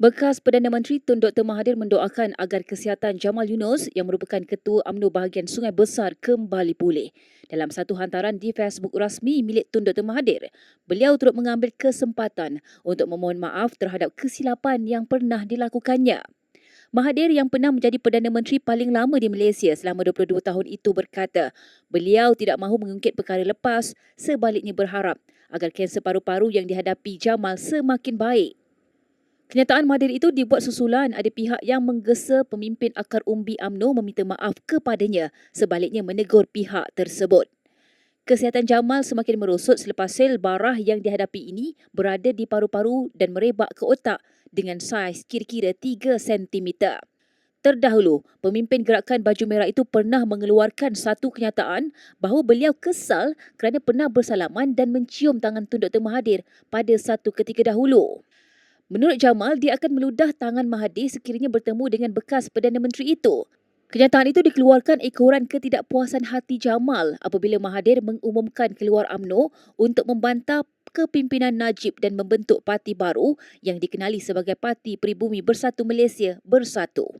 Bekas Perdana Menteri Tun Dr. Mahathir mendoakan agar kesihatan Jamal Yunus yang merupakan Ketua UMNO bahagian Sungai Besar kembali pulih. Dalam satu hantaran di Facebook rasmi milik Tun Dr. Mahathir, beliau turut mengambil kesempatan untuk memohon maaf terhadap kesilapan yang pernah dilakukannya. Mahathir yang pernah menjadi Perdana Menteri paling lama di Malaysia selama 22 tahun itu berkata, beliau tidak mahu mengungkit perkara lepas, sebaliknya berharap agar kanser paru-paru yang dihadapi Jamal semakin baik. Kenyataan Mahathir itu dibuat susulan ada pihak yang menggesa pemimpin akar umbi AMNO meminta maaf kepadanya sebaliknya menegur pihak tersebut. Kesihatan Jamal semakin merosot selepas sel barah yang dihadapi ini berada di paru-paru dan merebak ke otak dengan saiz kira-kira 3 cm. Terdahulu, pemimpin gerakan baju merah itu pernah mengeluarkan satu kenyataan bahawa beliau kesal kerana pernah bersalaman dan mencium tangan Tun Dr. Mahathir pada satu ketika dahulu. Menurut Jamal, dia akan meludah tangan Mahathir sekiranya bertemu dengan bekas Perdana Menteri itu. Kenyataan itu dikeluarkan ekoran ketidakpuasan hati Jamal apabila Mahathir mengumumkan keluar AMNO untuk membantah kepimpinan Najib dan membentuk parti baru yang dikenali sebagai Parti Peribumi Bersatu Malaysia Bersatu.